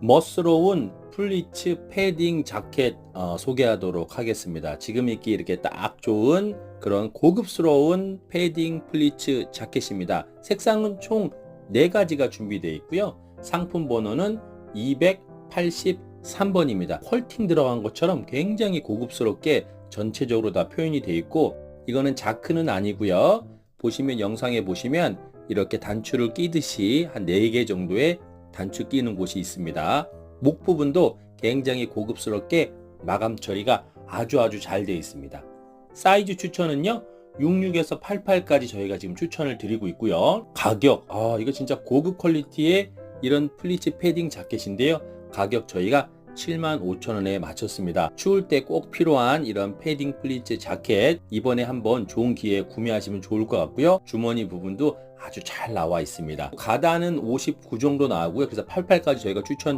멋스러운 플리츠 패딩 자켓 어, 소개하도록 하겠습니다. 지금 입기 이렇게 딱 좋은 그런 고급스러운 패딩 플리츠 자켓입니다. 색상은 총 4가지가 준비되어 있고요. 상품 번호는 283번입니다. 컬팅 들어간 것처럼 굉장히 고급스럽게 전체적으로 다 표현이 되어 있고 이거는 자크는 아니고요. 보시면 영상에 보시면 이렇게 단추를 끼듯이 한 4개 정도의 단추 끼는 곳이 있습니다. 목 부분도 굉장히 고급스럽게 마감 처리가 아주 아주 잘 되어 있습니다. 사이즈 추천은요. 66에서 88까지 저희가 지금 추천을 드리고 있고요. 가격, 아, 이거 진짜 고급 퀄리티의 이런 플리츠 패딩 자켓인데요. 가격 저희가 7만 5천 원에 맞췄습니다. 추울 때 꼭 필요한 이런 패딩 플리츠 자켓 이번에 한번 좋은 기회에 구매하시면 좋을 것 같고요. 주머니 부분도 아주 잘 나와 있습니다. 가다는 59 정도 나오고요. 그래서 88까지 저희가 추천